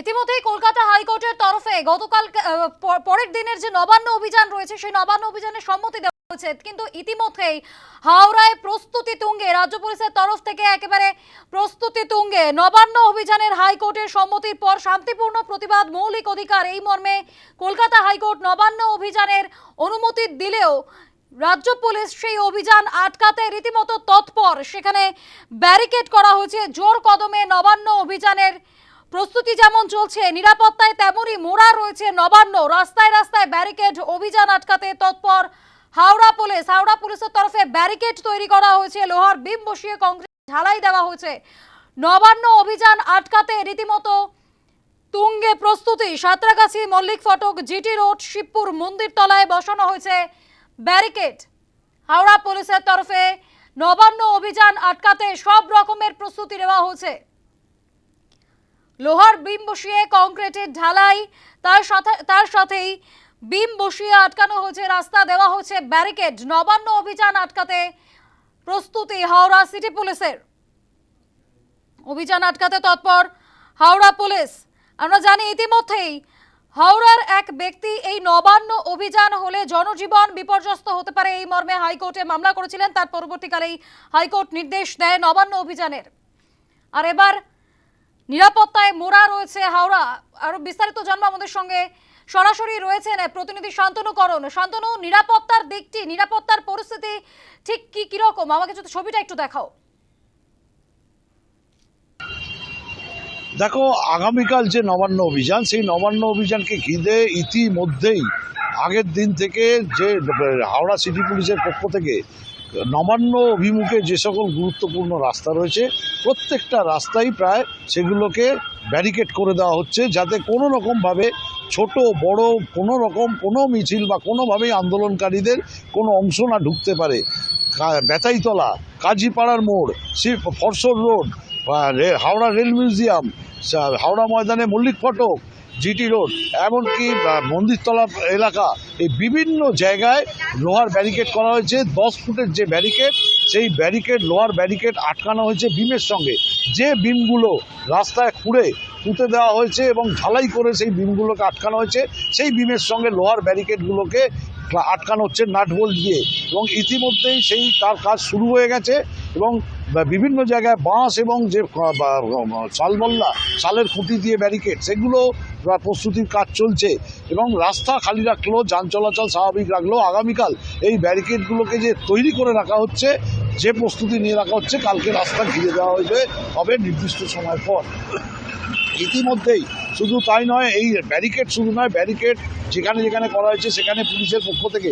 ইতিমধ্যেই কলকাতা হাইকোর্টের তরফে গতকাল পরের দিনের যে নবান্ন অভিযান রয়েছে, সেই নবান্ন অভিযানের সম্মতি দেওয়া হয়েছে। কিন্তু ইতিমধ্যেই হাওড়ায় প্রস্তুতি তুঙ্গে, রাজ্য পুলিশের তরফ থেকে একেবারে প্রস্তুতি তুঙ্গে, নবান্ন অভিযানের হাইকোর্টের সম্মতির পর শান্তিপূর্ণ প্রতিবাদ, মৌলিক অধিকার, এই মর্মে কলকাতা হাইকোর্ট নবান্ন অভিযানের অনুমতি দিলেও রাজ্য পুলিশ সেই অভিযান আটকাতে রীতিমতো তৎপর। সেখানে ব্যারিকেড করা হয়েছে, জোর কদমে নবান্ন অভিযানের প্রস্তুতি যেমন চলছে, নিরাপত্তায় তেমনই মোড়া রয়েছে নবান্ন। রাস্তায় রাস্তায় ব্যারিকেড অভিযান আটকাতে তৎপর হাওড়া পুলিশ। হাওড়া পুলিশের তরফে ব্যারিকেড তৈরি করা হয়েছে, লোহার বিম বসিয়ে কংক্রিট ঢালাই দেওয়া হয়েছে। নবান্ন অভিযান আটকাতে রীতিমতো তুঙ্গে প্রস্তুতি। সাঁতরাগাছি মল্লিক ফটক, জিটি রোড, শিবপুর মন্দির তলায় বসানো হয়েছে ব্যারিকেড। হাওড়া পুলিশের তরফে নবান্ন অভিযান আটকাতে সব রকমের প্রস্তুতি নেওয়া হয়েছে। লোহার বিম বসিয়ে কংক্রিটের ঢালাই, তার সাথে তার সাথেই বিম বসিয়ে আটকানো হয়েছে, রাস্তা দেওয়া হচ্ছে ব্যারিকেড, নবান্ন অভিযান আটকাতে প্রস্তুতি হাওড়া সিটি পুলিশের। অভিযান আটকাতে তৎপর হাওড়া পুলিশ। আমরা জানি ইতিমধ্যেই হাওড়ার এক ব্যক্তি এই নবান্ন অভিযান হলে জনজীবন বিপর্যস্ত হতে পারে এই মর্মে হাইকোর্টে মামলা করেছিলেন, তার পরবর্তীকালেই হাইকোর্ট নির্দেশ দেয় নবান্ন অভিযানের। আর এবার নিরাপত্তায় মোড়া রয়েছে হাওড়া। আরও বিস্তারিত জানব আমাদের সঙ্গে। সরাসরি রয়েছেন প্রতিনিধি শান্তনু করণ। শান্তনু, নিরাপত্তার দিকটি, নিরাপত্তার পরিস্থিতি ঠিক কি, কীরকম? আমাকে যদি ছবিটা একটু দেখাও। দেখো, আগামীকাল যে নবান্ন অভিযান, সেই নবান্ন অভিযানকে ঘিরে ইতিমধ্যেই আগের দিন থেকে যে হাওড়া সিটি পুলিশের পক্ষ থেকে নবান্ন অভিমুখে যে সকল গুরুত্বপূর্ণ রাস্তা রয়েছে, প্রত্যেকটা রাস্তাই প্রায় সেগুলোকে ব্যারিকেড করে দেওয়া হচ্ছে যাতে কোনো রকমভাবে ছোট, বড়, কোনো রকম, কোনো মিছিল বা কোনোভাবেই আন্দোলনকারীদের কোনো অংশ না ঢুকতে পারে। বেতাইতলা, কাজীপাড়ার মোড়, Shib, ফরসর road Howrah rail museum Howrah ময়দানে মল্লিক ফটক জিটি রোড, এমনকি মন্দিরতলা এলাকা, এই বিভিন্ন জায়গায় লোহার ব্যারিকেড করা হয়েছে। দশ ফুটের যে ব্যারিকেড, সেই ব্যারিকেড, লোহার ব্যারিকেড আটকানো হয়েছে বিমের সঙ্গে। যে বিমগুলো রাস্তায় খুঁড়ে পুঁতে দেওয়া হয়েছে এবং ঝালাই করে সেই বিমগুলোকে আটকানো হয়েছে, সেই বিমের সঙ্গে লোহার ব্যারিকেডগুলোকে আটকানো হচ্ছে নাট বোল্ট দিয়ে। এবং ইতিমধ্যেই সেই তার কাজ শুরু হয়ে গেছে এবং বিভিন্ন জায়গায় বাঁশ এবং যে শালবল্লা, শালের খুঁটি দিয়ে ব্যারিকেড, সেগুলো প্রস্তুতির কাজ চলছে এবং রাস্তা খালি রাখল, যান চলাচল স্বাভাবিক রাখল। আগামীকাল এই ব্যারিকেডগুলোকে যে তৈরি করে রাখা হচ্ছে যে প্রস্তুতি নিয়ে রাখা হচ্ছে, কালকে রাস্তা ঘিরে দেওয়া হয়েছে, হবে নির্দিষ্ট সময় পর। ইতিমধ্যেই শুধু তাই নয়, এই ব্যারিকেড শুধু নয়, ব্যারিকেড যেখানে যেখানে করা হয়েছে, সেখানে পুলিশের পক্ষ থেকে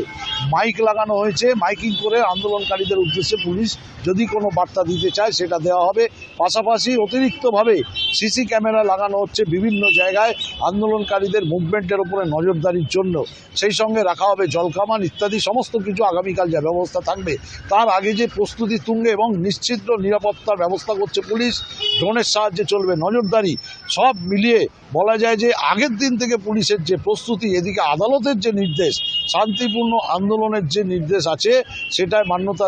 মাইক লাগানো হয়েছে। মাইকিং করে আন্দোলনকারীদের উদ্দেশ্যে পুলিশ যদি কোনো বার্তা দিতে চায়, সেটা দেওয়া হবে। পাশাপাশি অতিরিক্তভাবে সিসি ক্যামেরা লাগানো হচ্ছে বিভিন্ন জায়গায় আন্দোলনকারীদের মুভমেন্টের ওপরে নজরদারির জন্য। সেই সঙ্গে রাখা হবে জলকামান ইত্যাদি, সমস্ত কিছু আগামীকাল যা ব্যবস্থা থাকবে, তার আগে যে প্রস্তুতি তুঙ্গে এবং নিশ্চিত নিরাপত্তার ব্যবস্থা করছে পুলিশ। ড্রোনের সাহায্যে চলবে নজরদারি। সব মিলিয়ে বলা যায় যে আগের দিন থেকে পুলিশের যে প্রস্তুতি, এদিকে আদালতের যে নির্দেশ, শান্তিপূর্ণ আন্দোলনের যে নির্দেশ আছে, সেটায় মান্যতা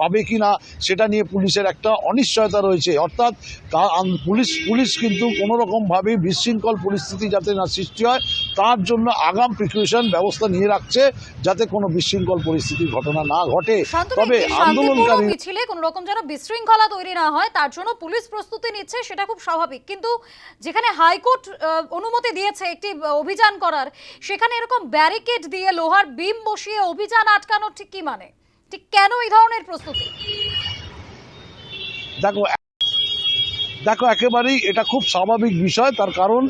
পাবে কি না সেটা নিয়ে পুলিশের একটা অনিশ্চয়তা রয়েছে। অর্থাৎ তা পুলিশ পুলিশ কিন্তু কোনো রকমভাবেই বিশৃঙ্খল পরিস্থিতি যাতে না সৃষ্টি হয়, তার জন্য আগাম প্রিকুয়েশন ব্যবস্থা নিয়ে রাখছে, যাতে কোনো বিশৃঙ্খল পরিস্থিতির ঘটনা না ঘটে। তবে আন্দোলনকারী মিছিলে কোনো রকম যেন বিশৃঙ্খলা তৈরি না হয় তার জন্য পুলিশ প্রস্তুতি নিচ্ছে সেটা খুব স্বাভাবিক। কিন্তু যেখানে হাইকোর্ট অনুমতি দিয়েছে একটি অভিযান করার সেখানে এরকম ব্যারিকেড দিয়ে লোহার বিম বসিয়ে অভিযান আটকানোর ঠিক কি মানে? ঠিক কেন এই ধরনের প্রস্তুতি? দেখো দেখো একেবারেই এটা খুব স্বাভাবিক বিষয় তার কারণ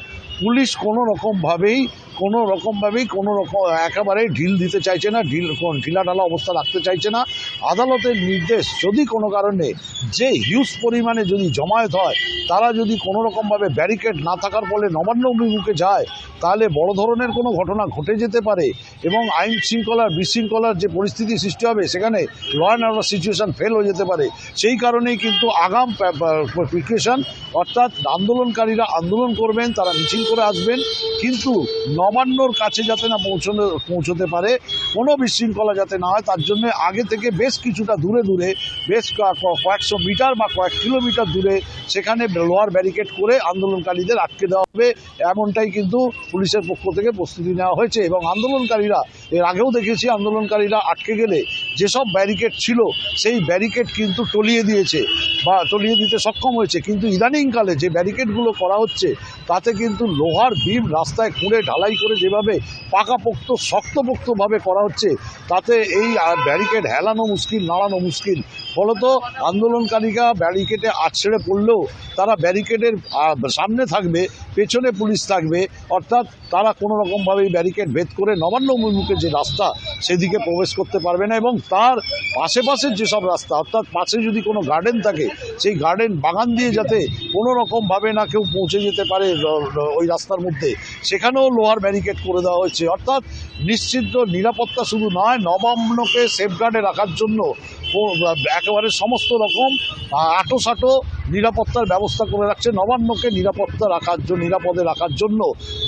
পুলিশ কোনো রকমভাবেই কোনো রকমভাবেই কোনো রকম, একেবারেই ঢিল দিতে চাইছে না, ঢিল, কোন ঢিলাঢালা অবস্থা রাখতে চাইছে না। আদালতের নির্দেশ যদি কোনো কারণে যে হিউজ পরিমাণে যদি জমায়েত হয়, তারা যদি কোনো রকমভাবে ব্যারিকেড না থাকার ফলে নবান্ন অভিমুখে যায়, তাহলে বড় ধরনের কোনো ঘটনা ঘটে যেতে পারে এবং আইন শৃঙ্খলার, বিশৃঙ্খলার যে পরিস্থিতি সৃষ্টি হবে, সেখানে law and order situation fail হয়ে যেতে পারে। সেই কারণেই কিন্তু আগাম প্রিপারেশন অর্থাৎ আন্দোলনকারীরা আন্দোলন করবেন, তারা মিছিল করে আসবেন। কিন্তু নবান্নর কাছে যাতে না পৌঁছানো, পৌঁছতে পারে কোনো বিশৃঙ্খলা যাতে না হয়, তার জন্য আগে থেকে বেশ কিছুটা দূরে দূরে, বেশ কয়েকশো মিটার বা কয়েক কিলোমিটার দূরে সেখানে লোহার ব্যারিকেড করে আন্দোলনকারীদের আটকে দেওয়া হবে, এমনটাই কিন্তু পুলিশের পক্ষ থেকে প্রস্তুতি নেওয়া হয়েছে। এবং আন্দোলনকারীরা, এর আগেও দেখেছি আন্দোলনকারীরা আটকে গেলে যেসব ব্যারিকেড ছিল, সেই ব্যারিকেড কিন্তু টলিয়ে দিয়েছে বা টলিয়ে দিতে সক্ষম হয়েছে। কিন্তু ইদানিংকালে যে ব্যারিকেডগুলো করা হচ্ছে, তাতে কিন্তু লোহার বিম রাস্তায় খুঁড়ে ঢালাই করে যেভাবে পাকাপোক্ত শক্তপোক্তভাবে করা হচ্ছে তাতে এই ব্যারিকেড হেলানো মুশকিল নাড়ানো মুশকিল ফলত আন্দোলনকারীরা ব্যারিকেডে আছড়ে পড়লেও তারা ব্যারিকেডের সামনে থাকবে, পেছনে পুলিশ থাকবে, অর্থাৎ তারা কোনো রকমভাবেই ব্যারিকেড ভেদ করে নবান্ন অভিমুখে যে রাস্তা সেদিকে প্রবেশ করতে পারবে না এবং তার আশেপাশের যেসব রাস্তা, অর্থাৎ পাশে যদি কোনো গার্ডেন থাকে, সেই গার্ডেন বাগান দিয়ে যাতে কোনো রকমভাবে না কেউ পৌঁছে যেতে পারে ওই রাস্তার মধ্যে, সেখানেও লোহার ব্যারিকেড করে দেওয়া হয়েছে। অর্থাৎ নিশ্চিত নিরাপত্তা শুধু নয়, নবান্নকে সেফগার্ডে রাখার জন্য একেবারে সমস্ত রকম আটো সাটো নিরাপত্তার ব্যবস্থা করে রাখছে, নবান্নকে নিরাপত্তা রাখার জন্য নিরাপদে রাখার জন্য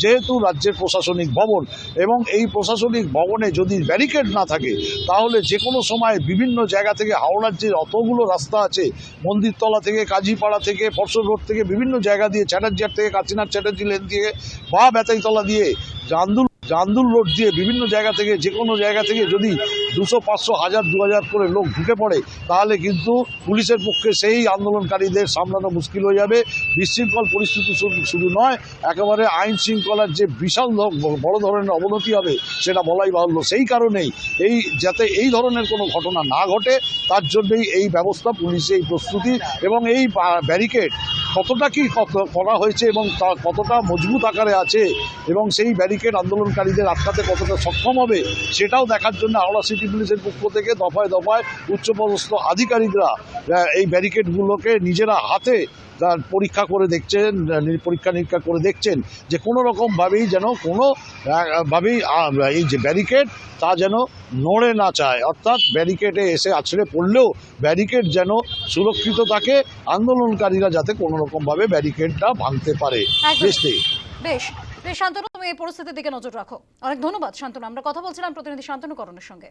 যেহেতু রাজ্যের প্রশাসনিক ভবন এবং এই প্রশাসনিক ভবনে যদি ব্যারিকেড না থাকে, তাহলে যে কোনো সময় বিভিন্ন জায়গা থেকে হাওড়ার যে অতগুলো রাস্তা আছে। মন্দিরতলা থেকে, কাজীপাড়া থেকে ফরসল রোড থেকে বিভিন্ন জায়গা দিয়ে, চ্যাটার্জিয়ার থেকে কাচিনাথ চ্যাটার্জি লেন দিয়ে বা বেতাইতলা দিয়ে জান্দুল জান্দুল রোড দিয়ে বিভিন্ন জায়গা থেকে, যে কোনো জায়গা থেকে যদি দুশো, পাঁচশো, হাজার, দু হাজার করে লোক ঢুকে পড়ে, তাহলে কিন্তু পুলিশের পক্ষে সেই আন্দোলনকারীদের সামলানো মুশকিল হয়ে যাবে। বিশৃঙ্খল পরিস্থিতি শুধু নয়, একেবারে আইন শৃঙ্খলার যে বিশাল বড় ধরনের অবনতি হবে, সেটা বলাই বাহুল্য। সেই কারণেই এই, যাতে এই ধরনের কোনো ঘটনা না ঘটে, তার জন্যই এই ব্যবস্থা পুলিশে এই প্রস্তুতি এবং এই ব্যারিকেড কতটা কি করা হয়েছে এবং তা কতটা মজবুত আকারে আছে এবং সেই ব্যারিকেড আন্দোলনকারীদের আটকাতে কতটা সক্ষম হবে সেটাও দেখার জন্য হাওড়া সিটি পুলিশের পক্ষ থেকে দফায় দফায় উচ্চপদস্থ আধিকারিকরা এই ব্যারিকেডগুলোকে নিজেরা হাতে তার পরীক্ষা করে দেখছেন পরীক্ষা নিরীক্ষা করে দেখছেন যে কোনো রকমভাবেই যেন কোনো ভাবেই এই যে ব্যারিকেড তা যেন নড়ে না চায়। অর্থাৎ ব্যারিকেডে এসে আছড়ে পড়লেও ব্যারিকেড যেন সুরক্ষিত থাকে আন্দোলনকারীরা যাতে কোনো রকমভাবে ব্যারিকেডটা ভাঙতে পারে। বেশ বেশ। বেশ শান্তনু তুমি এই পরিস্থিতির দিকে নজর রাখো। অনেক ধন্যবাদ শান্তনু। আমরা কথা বলছিলাম প্রতিনিধি শান্তনু করণের সঙ্গে।